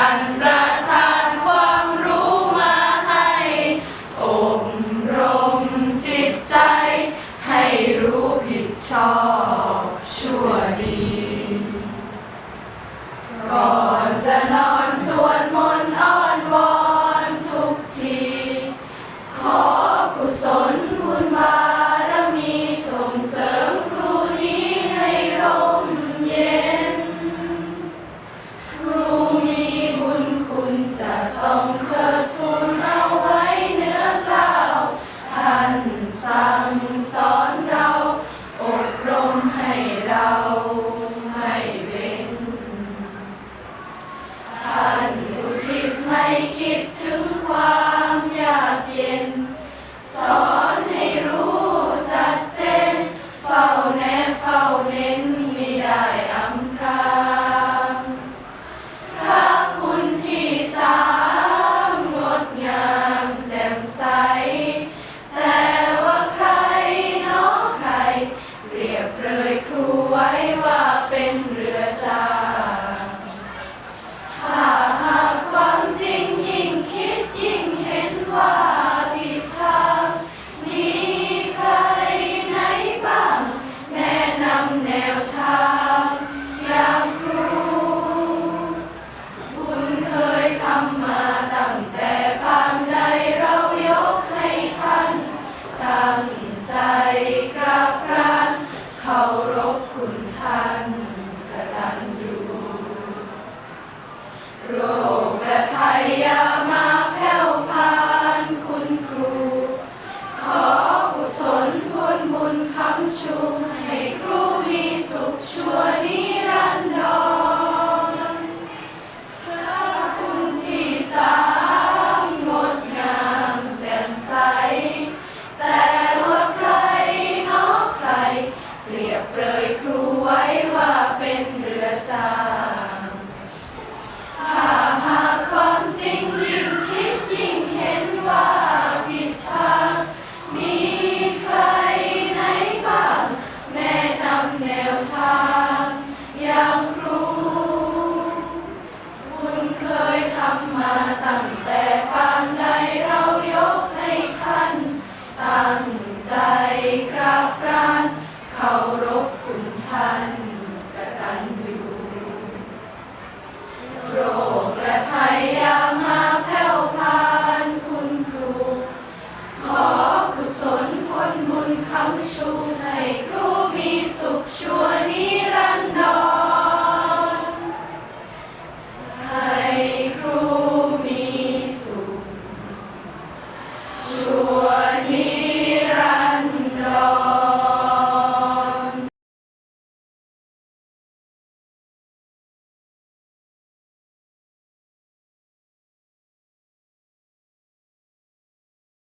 ท่านประธานความรู้มาให้อบรมจิตใจ ให้รู้ผิดชอบชั่วดี ก่อนจะนอน ใจกราบกรานเคารพคุณท่าน